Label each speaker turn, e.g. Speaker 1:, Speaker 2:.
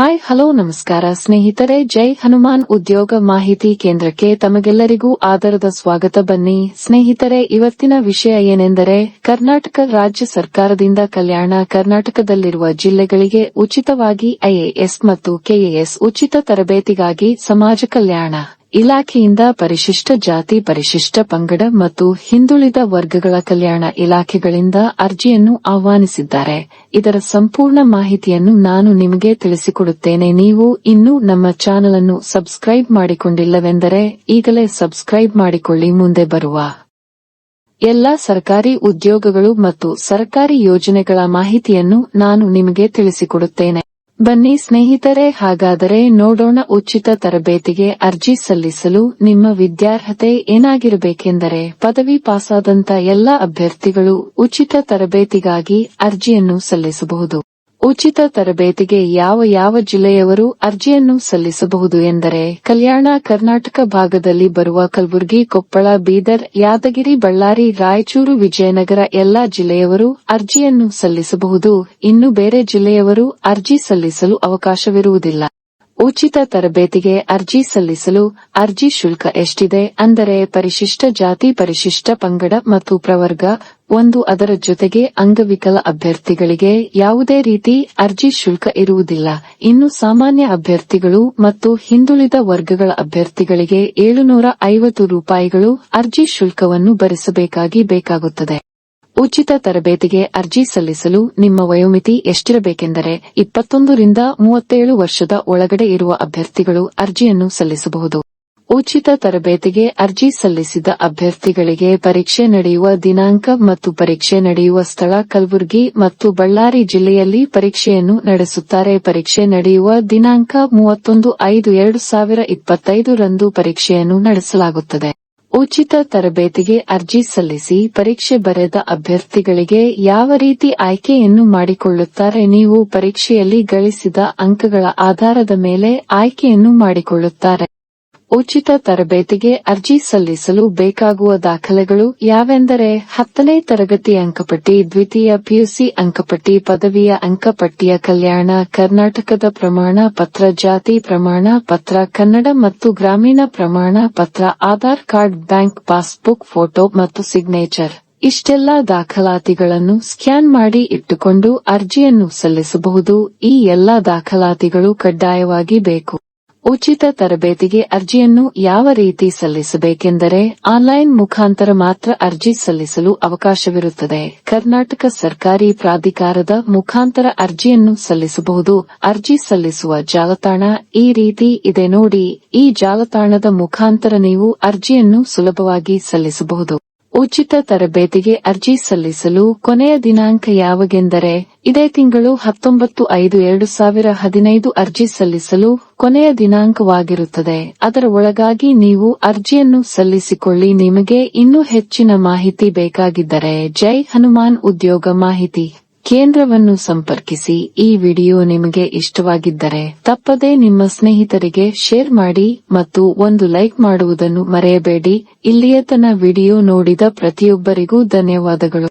Speaker 1: Hi, hello, ನಮಸ್ಕಾರ. ಸ್ನೇಹಿತರೆ, ಜೈ ಹನುಮಾನ್ ಉದ್ಯೋಗ ಮಾಹಿತಿ ಕೇಂದ್ರಕ್ಕೆ ತಮಗೆಲ್ಲರಿಗೂ ಆದರದ ಸ್ವಾಗತ ಬನ್ನಿ. ಸ್ನೇಹಿತರೆ, ಇವತ್ತಿನ ವಿಷಯ ಏನೆಂದರೆ, ಕರ್ನಾಟಕ ರಾಜ್ಯ ಸರ್ಕಾರದಿಂದ ಕಲ್ಯಾಣ ಕರ್ನಾಟಕದಲ್ಲಿರುವ ಜಿಲ್ಲೆಗಳಿಗೆ ಉಚಿತವಾಗಿ ಐಎಎಸ್ ಮತ್ತು ಕೆಎಎಸ್ ಉಚಿತ ತರಬೇತಿಗಾಗಿ ಸಮಾಜ ಕಲ್ಯಾಣ ಇಲಾಖೆಯಿಂದ ಪರಿಶಿಷ್ಟ ಜಾತಿ, ಪರಿಶಿಷ್ಟ ಪಂಗಡ ಮತ್ತು ಹಿಂದುಳಿದ ವರ್ಗಗಳ ಕಲ್ಯಾಣ ಇಲಾಖೆಗಳಿಂದ ಅರ್ಜಿಯನ್ನು ಆಹ್ವಾನಿಸಿದ್ದಾರೆ. ಇದರ ಸಂಪೂರ್ಣ ಮಾಹಿತಿಯನ್ನು ನಾನು ನಿಮಗೆ ತಿಳಿಸಿಕೊಡುತ್ತೇನೆ. ನೀವು ಇನ್ನೂ ನಮ್ಮ ಚಾನಲ್ ಅನ್ನು ಸಬ್ಸ್ಕ್ರೈಬ್ ಮಾಡಿಕೊಂಡಿಲ್ಲವೆಂದರೆ ಈಗಲೇ ಸಬ್ಸ್ಕ್ರೈಬ್ ಮಾಡಿಕೊಳ್ಳಿ. ಮುಂದೆ ಬರುವ ಎಲ್ಲಾ ಸರ್ಕಾರಿ ಉದ್ಯೋಗಗಳು ಮತ್ತು ಸರ್ಕಾರಿ ಯೋಜನೆಗಳ ಮಾಹಿತಿಯನ್ನು ನಾನು ನಿಮಗೆ ತಿಳಿಸಿಕೊಡುತ್ತೇನೆ. ಬನ್ನಿ ಸ್ನೇಹಿತರೆ, ಹಾಗಾದರೆ ನೋಡೋಣ ಉಚಿತ ತರಬೇತಿಗೆ ಅರ್ಜಿ ಸಲ್ಲಿಸಲು ನಿಮ್ಮ ವಿದ್ಯಾರ್ಹತೆ ಏನಾಗಿರಬೇಕೆಂದರೆ ಪದವಿ ಪಾಸಾದಂತ ಎಲ್ಲಾ ಅಭ್ಯರ್ಥಿಗಳು ಉಚಿತ ತರಬೇತಿಗಾಗಿ ಅರ್ಜಿಯನ್ನು ಸಲ್ಲಿಸಬಹುದು. ಉಚಿತ ತರಬೇತಿಗೆ ಯಾವ ಯಾವ ಜಿಲ್ಲೆಯವರು ಅರ್ಜಿಯನ್ನು ಸಲ್ಲಿಸಬಹುದು ಎಂದರೆ ಕಲ್ಯಾಣ ಕರ್ನಾಟಕ ಭಾಗದಲ್ಲಿ ಬರುವ ಕಲಬುರಗಿ, ಕೊಪ್ಪಳ, ಬೀದರ್, ಯಾದಗಿರಿ, ಬಳ್ಳಾರಿ, ರಾಯಚೂರು, ವಿಜಯನಗರ ಎಲ್ಲಾ ಜಿಲ್ಲೆಯವರು ಅರ್ಜಿಯನ್ನು ಸಲ್ಲಿಸಬಹುದು. ಇನ್ನು ಬೇರೆ ಜಿಲ್ಲೆಯವರು ಅರ್ಜಿ ಸಲ್ಲಿಸಲು ಅವಕಾಶವಿರುವುದಿಲ್ಲ. ಉಚಿತ ತರಬೇತಿಗೆ ಅರ್ಜಿ ಸಲ್ಲಿಸಲು ಅರ್ಜಿ ಶುಲ್ಕ ಎಷ್ಟಿದೆ ಅಂದರೆ ಪರಿಶಿಷ್ಟ ಜಾತಿ, ಪರಿಶಿಷ್ಟ ಪಂಗಡ ಮತ್ತು ಪ್ರವರ್ಗ ಒಂದು ಅದರ ಜೊತೆಗೆ ಅಂಗವಿಕಲ ಅಭ್ಯರ್ಥಿಗಳಿಗೆ ಯಾವುದೇ ರೀತಿ ಅರ್ಜಿ ಶುಲ್ಕ ಇರುವುದಿಲ್ಲ. ಇನ್ನು ಸಾಮಾನ್ಯ ಅಭ್ಯರ್ಥಿಗಳು ಮತ್ತು ಹಿಂದುಳಿದ ವರ್ಗಗಳ ಅಭ್ಯರ್ಥಿಗಳಿಗೆ ಏಳುನೂರ ಐವತ್ತು ರೂಪಾಯಿಗಳು ಅರ್ಜಿ ಶುಲ್ಕವನ್ನು ಭರಿಸಬೇಕಾಗಿ ಬೇಕಾಗುತ್ತದೆ. ಉಚಿತ ತರಬೇತಿಗೆ ಅರ್ಜಿ ಸಲ್ಲಿಸಲು ನಿಮ್ಮ ವಯೋಮಿತಿ ಎಷ್ಟಿರಬೇಕೆಂದರೆ ಇಪ್ಪತ್ತೊಂದರಿಂದ ಮೂವತ್ತೇಳು ವರ್ಷದ ಒಳಗಡೆ ಇರುವ ಅಭ್ಯರ್ಥಿಗಳು ಅರ್ಜಿಯನ್ನು ಸಲ್ಲಿಸಬಹುದು. ಉಚಿತ ತರಬೇತಿಗೆ ಅರ್ಜಿ ಸಲ್ಲಿಸಿದ ಅಭ್ಯರ್ಥಿಗಳಿಗೆ ಪರೀಕ್ಷೆ ನಡೆಯುವ ದಿನಾಂಕ ಮತ್ತು ಪರೀಕ್ಷೆ ನಡೆಯುವ ಸ್ಥಳ ಕಲಬುರಗಿ ಮತ್ತು ಬಳ್ಳಾರಿ ಜಿಲ್ಲೆಯಲ್ಲಿ ಪರೀಕ್ಷೆಯನ್ನು ನಡೆಸುತ್ತಾರೆ. ಪರೀಕ್ಷೆ ನಡೆಯುವ ದಿನಾಂಕ ಮೂವತ್ತೊಂದು ಐದು ಎರಡು ಸಾವಿರ ಇಪ್ಪತ್ತೈದು ರಂದು ಪರೀಕ್ಷೆಯನ್ನು ನಡೆಸಲಾಗುತ್ತದೆ. ಉಚಿತ ತರಬೇತಿಗೆ ಅರ್ಜಿ ಸಲ್ಲಿಸಿ ಪರೀಕ್ಷೆ ಬರೆದ ಅಭ್ಯರ್ಥಿಗಳಿಗೆ ಯಾವ ರೀತಿ ಆಯ್ಕೆಯನ್ನು ಮಾಡಿಕೊಳ್ಳುತ್ತಾರೆ ನೀವು ಪರೀಕ್ಷೆಯಲ್ಲಿ ಗಳಿಸಿದ ಅಂಕಗಳ ಆಧಾರದ ಮೇಲೆ ಆಯ್ಕೆಯನ್ನು ಮಾಡಿಕೊಳ್ಳುತ್ತಾರೆ. ಉಚಿತ ತರಬೇತಿಗೆ ಅರ್ಜಿ ಸಲ್ಲಿಸಲು ಬೇಕಾಗುವ ದಾಖಲೆಗಳು ಯಾವೆಂದರೆ ಹತ್ತನೇ ತರಗತಿ ಅಂಕಪಟ್ಟಿ, ದ್ವಿತೀಯ ಪಿಯುಸಿ ಅಂಕಪಟ್ಟಿ, ಪದವಿಯ ಅಂಕಪಟ್ಟಿಯ ಕಲ್ಯಾಣ, ಕರ್ನಾಟಕದ ಪ್ರಮಾಣ ಪತ್ರ, ಜಾತಿ ಪ್ರಮಾಣ ಪತ್ರ, ಕನ್ನಡ ಮತ್ತು ಗ್ರಾಮೀಣ ಪ್ರಮಾಣ ಪತ್ರ, Aadhaar card, bank passbook photo ಮತ್ತು ಸಿಗ್ನೇಚರ್. ಇಷ್ಟೆಲ್ಲಾ ದಾಖಲಾತಿಗಳನ್ನು ಸ್ಕ್ಯಾನ್ ಮಾಡಿ ಇಟ್ಟುಕೊಂಡು ಅರ್ಜಿಯನ್ನು ಸಲ್ಲಿಸಬಹುದು. ಈ ಎಲ್ಲಾ ದಾಖಲಾತಿಗಳು ಕಡ್ಡಾಯವಾಗಿ ಬೇಕು. ಉಚಿತ ತರಬೇತಿಗೆ ಅರ್ಜಿಯನ್ನು ಯಾವ ರೀತಿ ಸಲ್ಲಿಸಬೇಕೆಂದರೆ ಆನ್ಲೈನ್ ಮುಖಾಂತರ ಮಾತ್ರ ಅರ್ಜಿ ಸಲ್ಲಿಸಲು ಅವಕಾಶವಿರುತ್ತದೆ. ಕರ್ನಾಟಕ ಸರ್ಕಾರಿ ಪ್ರಾಧಿಕಾರದ ಮುಖಾಂತರ ಅರ್ಜಿಯನ್ನು ಸಲ್ಲಿಸಬಹುದು. ಅರ್ಜಿ ಸಲ್ಲಿಸುವ ಜಾಲತಾಣ ಈ ರೀತಿ ಇದೆ ನೋಡಿ. ಈ ಜಾಲತಾಣದ ಮುಖಾಂತರ ನೀವು ಅರ್ಜಿಯನ್ನು ಸುಲಭವಾಗಿ ಸಲ್ಲಿಸಬಹುದು. ಉಚಿತ ತರಬೇತಿಗೆ ಅರ್ಜಿ ಸಲ್ಲಿಸಲು ಕೊನೆಯ ದಿನಾಂಕ ಯಾವಾಗೆಂದರೆ ಇದೇ ತಿಂಗಳು ಹತ್ತೊಂಬತ್ತು ಐದು ಎರಡು ಸಾವಿರ ಹದಿನೈದು ಅರ್ಜಿ ಸಲ್ಲಿಸಲು ಕೊನೆಯ ದಿನಾಂಕವಾಗಿರುತ್ತದೆ. ಅದರ ಒಳಗಾಗಿ ನೀವು ಅರ್ಜಿಯನ್ನು ಸಲ್ಲಿಸಿಕೊಳ್ಳಿ. ನಿಮಗೆ ಇನ್ನೂ ಹೆಚ್ಚಿನ ಮಾಹಿತಿ ಬೇಕಾಗಿದ್ದರೆ ಜೈ ಹನುಮಾನ್ ಉದ್ಯೋಗ ಮಾಹಿತಿ. ಕೇಂದ್ರವನ್ನು ಸಂಪರ್ಕಿಸಿ ಈ ವಿಡಿಯೋ ನಿಮಗೆ ಇಷ್ಟವಾಗಿದ್ದರೆ ತಪ್ಪದೇ ನಿಮ್ಮ ಸ್ನೇಹಿತರಿಗೆ ಶೇರ್ ಮಾಡಿ ಮತ್ತು ಒಂದು ಲೈಕ್ ಮಾಡುವುದನ್ನು ಮರೆಯಬೇಡಿ. ಇಲ್ಲಿಯತನ ವಿಡಿಯೋ ನೋಡಿದ ಪ್ರತಿಯೊಬ್ಬರಿಗೂ ಧನ್ಯವಾದಗಳು.